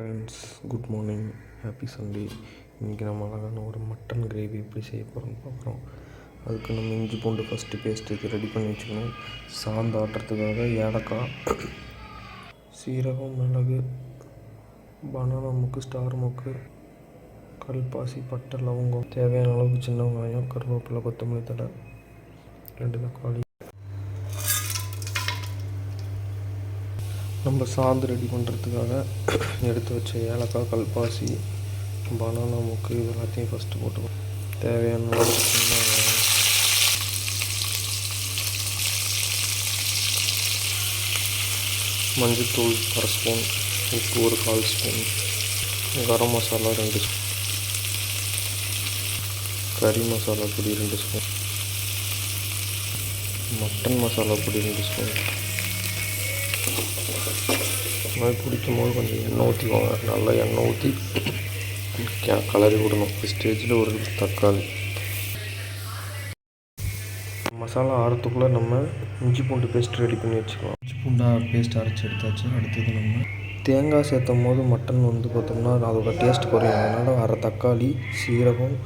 Friends good morning happy Sunday இன்றைக்கி நம்ம அழகான ஒரு மட்டன் கிரேவி எப்படி செய்ய போகிறோம்னு பார்க்குறோம். அதுக்கு நம்ம இஞ்சி பூண்டு ஃபஸ்ட்டு பேஸ்ட்டுக்கு ரெடி பண்ணி வச்சுக்கணும். சாந்து ஆட்டுறதுக்காக ஏலக்காய் சீரகம் மிளகு பனானா மூக்கு ஸ்டார் மூக்கு கல்பாசி பட்டை லவங்கம் தேவையான அளவுக்கு சின்ன வெங்காயம் கருவேப்பிலை கொத்தமல்லி தழை ரெண்டு தக்காளி. நம்ம சாந்து ரெடி பண்ணுறதுக்காக எடுத்து வச்ச ஏலக்காய் கல்பாசி பனானா மூக்கு இது எல்லாத்தையும் ஃபஸ்ட்டு போட்டுக்கோ தேவையான அளவுக்கு சின்ன மஞ்சள்தூள் அரை ஸ்பூன் உப்பு ஒரு கால் ஸ்பூன் கரம் மசாலா ரெண்டு ஸ்பூன் கறி மசாலா பொடி ரெண்டு ஸ்பூன் மட்டன் மசாலா பொடி ரெண்டு ஸ்பூன் மாதிரி பிடிக்கும் போது கொஞ்சம் எண்ணெய் ஊற்றிக்கோங்க. நல்லா எண்ணெய் ஊற்றி கலரி விடணும். ஸ்டேஜில் ஒரு தக்காளி. மசாலா ஆறத்துக்குள்ளே நம்ம இஞ்சி பூண்டு பேஸ்ட் ரெடி பண்ணி வச்சுக்கலாம். இஞ்சி பூண்டா பேஸ்ட் அரைச்சி எடுத்தாச்சு. அடுத்தது நம்ம தேங்காய் சேர்த்தும் போது மட்டன் வந்து பார்த்தோம்னா அதோட டேஸ்ட் குறையும். அதனால் அரை தக்காளி சீரகம்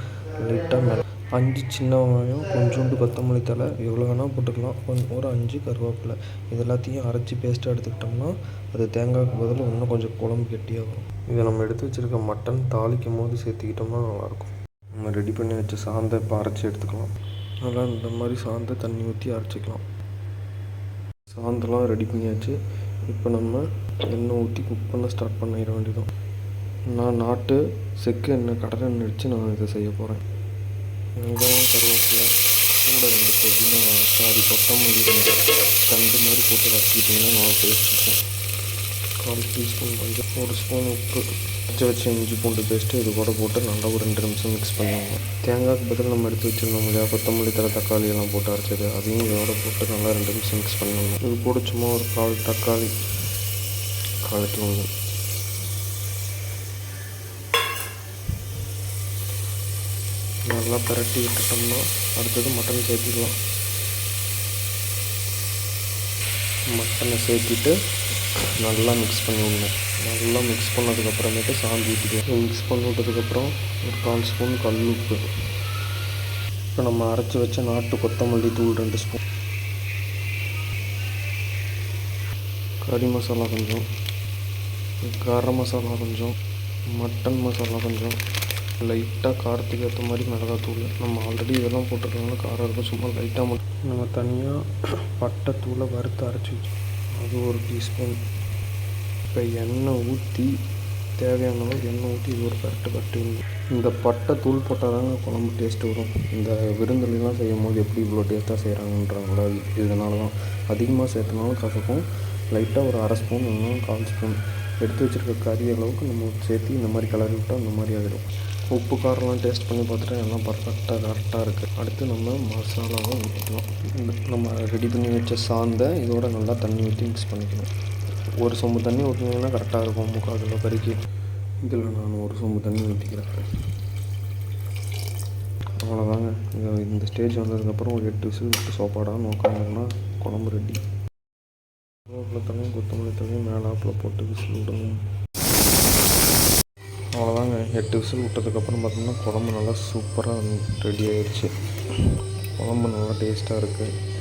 லைட்டாக மிள அஞ்சு சின்ன வெங்காயம் கொஞ்சோண்டு கொத்தமல்லி தழை எவ்வளோ வேணால் போட்டுக்கலாம். கொஞ்சம் ஒரு அஞ்சு கருவேப்பிலை. இது எல்லாத்தையும் அரைச்சி பேஸ்ட்டாக எடுத்துக்கிட்டோம்னா அது தேங்காய்க்கு பதில் இன்னும் கொஞ்சம் குழம்பு கெட்டியாக வரும். இதை நம்ம எடுத்து வச்சுருக்க மட்டன் தாளிக்கும் போது சேர்த்துக்கிட்டோம்னா நல்லாயிருக்கும். நம்ம ரெடி பண்ணி வச்ச சாந்தை இப்போ அரைச்சி எடுத்துக்கலாம். நல்லா இந்த மாதிரி சாந்தை தண்ணி ஊற்றி அரைச்சிக்கலாம். சாந்தெல்லாம் ரெடி பண்ணியாச்சு. இப்போ நம்ம எண்ணெய் ஊற்றி குக் பண்ண ஸ்டார்ட் பண்ணிட வேண்டியதும் நான் நாட்டு செக்கு எண்ணெய் கடலை எண்ணெய் வச்சு நான் இதை செய்ய போகிறேன் வெங்காயம் கருவேப்பிலை கூட ரெண்டு புதினா சாரி கொத்தமல்லி ரெண்டு தண்டு மாதிரி போட்டு வதக்கிட்டிங்கன்னா நல்லா டேஸ்ட் இருக்கும். கால் டீஸ்பூன் கொஞ்சம் ஒரு ஸ்பூன் உப்பு வச்சு வச்ச இஞ்சி பூண்டு பேஸ்ட்டு இது கூட போட்டு நல்லா ஒரு ரெண்டு நிமிஷம் மிக்ஸ் பண்ணுவாங்க தேங்காய்க்கு பதில் நம்ம எடுத்து வச்சுருந்தோம் இல்லையா கொத்தமல்லி தலை தக்காளி எல்லாம் போட்டு அரைச்சது அதையும் இதோட போட்டு நல்லா ரெண்டு நிமிஷம் மிக்ஸ் பண்ணுவாங்க இது கூட சும்மா ஒரு கால் தக்காளி கலட்டுவாங்க நல்லா பரட்டி விட்டுட்டோம்னா அடுத்தது மட்டன் சேர்த்துக்கலாம். மட்டனை சேர்த்திட்டு நல்லா மிக்ஸ் பண்ணி விடணும் நல்லா மிக்ஸ் பண்ணதுக்கப்புறமேட்டு சாந்தி ஊற்றிக்கலாம் மிக்ஸ் பண்ணி விட்டதுக்கப்புறம் ஒரு கால் ஸ்பூன் கல் உப்பு. இப்போ நம்ம அரைச்சி வச்ச நாட்டு கொத்தமல்லி தூள் ரெண்டு ஸ்பூன் கறி மசாலா கொஞ்சம் கரம் மசாலா கொஞ்சம் மட்டன் மசாலா கொஞ்சம். லைட்டாக காரத்துக்கு ஏற்ற மாதிரி மிளகாத்தூள். நம்ம ஆல்ரெடி இதெல்லாம் போட்டிருக்கனால காரம் இருக்கும் சும்மா லைட்டாக மட்டும். நம்ம தனியாக பட்டை தூளை வறுத்து அரைச்சி அது ஒரு டீஸ்பூன் இப்போ எண்ணெய் ஊற்றி தேவையான அளவுக்கு எண்ணெய் ஊற்றி இது ஒரு பரட்டு பட்டு இந்த பட்டை தூள் போட்டால் தாங்க குழம்பு டேஸ்ட்டு வரும். இந்த விருந்துலாம் செய்யும் போது எப்படி இவ்வளோ டேஸ்ட்டாக செய்கிறாங்கன்றாங்களோ இதனால தான் அதிகமாக சேர்த்தனாலும் கசக்கும். லைட்டாக ஒரு அரை ஸ்பூன் இல்லைனா கால் ஸ்பூன் எடுத்து வச்சுருக்க கறி அளவுக்கு நம்ம சேர்த்து இந்த மாதிரி கலரி விட்டால் இந்த மாதிரி ஆகிடும் உப்பு காரம்லாம் டேஸ்ட் பண்ணி பார்த்துட்டு எல்லாம் பர்ஃபெக்டாக கரெக்டாக இருக்குது அடுத்து நம்ம மசாலாவும் ஊற்றிக்கலாம் நம்ம ரெடி பண்ணி வச்ச சாந்தை இதோட நல்லா தண்ணி ஊற்றி மிக்ஸ் பண்ணிக்கணும். ஒரு சொம்பு தண்ணி ஊற்றினீங்கன்னா கரெக்டாக இருக்கும். முக்கால் கிலோ கறிக்கு இதில் நான் ஒரு சொம்பு தண்ணி ஊற்றிக்கிறேன் அவ்வளோதாங்க இந்த ஸ்டேஜ் வந்ததுக்கப்புறம் ஒரு எட்டு விசில் விட்டு சோப்பாடான்னு உட்காந்துங்கன்னா குழம்பு ரெடி கருவேப்பிலை தழையும் கொத்தமல்லி தழையும் மேலாப்பில் போட்டு விசில் விடணும். அவ்வளோதாங்க. எட்டு விசில் விட்டதுக்கப்புறம் பார்த்தோம்னா குழம்பு நல்லா சூப்பராக ரெடி ஆயிடுச்சு. குழம்பு நல்லா டேஸ்ட்டாக இருக்குது